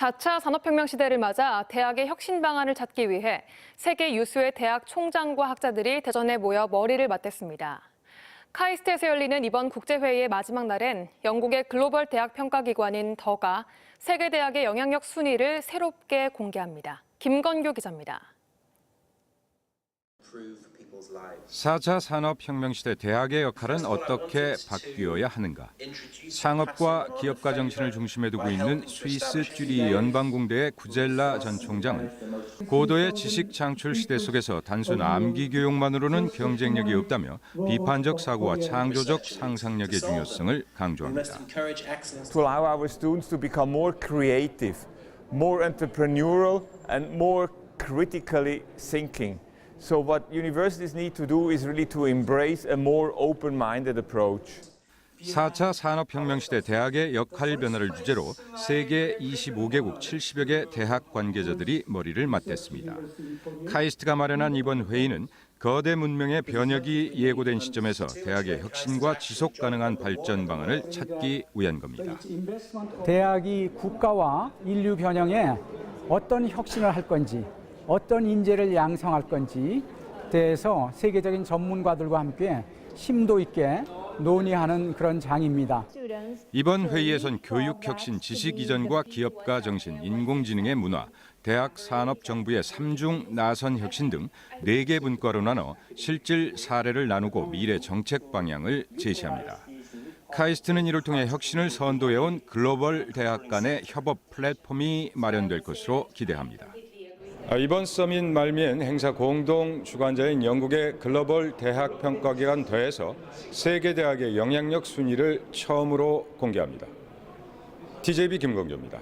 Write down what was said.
4차 산업혁명 시대를 맞아 대학의 혁신 방안을 찾기 위해 세계 유수의 대학 총장과 학자들이 대전에 모여 머리를 맞댔습니다. 카이스트에서 열리는 이번 국제회의의 마지막 날엔 영국의 글로벌 대학 평가기관인 더가 세계 대학의 영향력 순위를 새롭게 공개합니다. 김건규 기자입니다. 4차 산업혁명 시대 대학의 역할은 어떻게 바뀌어야 하는가? 상업과 기업가 정신을 중심에 두고 있는 스위스 쭈리 연방공대의 구젤라 전 총장은 고도의 지식 창출 시대 속에서 단순 암기 교육만으로는 경쟁력이 없다며 비판적 사고와 창조적 상상력의 중요성을 강조합니다. to allow our students to become more creative, more entrepreneurial, and more critically thinking. So, what universities need to do is really to embrace a more open minded approach. 4차 산업혁명 시대 대학의 역할 변화를 주제로 세계 25개국 70여 개 대학 관계자들이 머리를 맞댔습니다. 카이스트가 마련한 이번 회의는 거대 문명의 변혁이 예고된 시점에서 대학의 혁신과 지속 가능한 발전 방안을 찾기 위한 겁니다. 대학이 국가와 인류 변형에 어떤 혁신을 할 건지, 어떤 인재를 양성할 건지 대해서 세계적인 전문가들과 함께 심도 있게 논의하는 그런 장입니다. 이번 회의에선 교육 혁신, 지식 이전과 기업가 정신, 인공지능의 문화, 대학 산업 정부의 삼중 나선 혁신 등 네 개 분과로 나눠 실질 사례를 나누고 미래 정책 방향을 제시합니다. 카이스트는 이를 통해 혁신을 선도해온 글로벌 대학 간의 협업 플랫폼이 마련될 것으로 기대합니다. 아, 이번 서밋 말미엔 행사 공동 주관자인 영국의 글로벌 대학 평가기관 더해서 세계 대학의 영향력 순위를 처음으로 공개합니다. TJB 김건규입니다.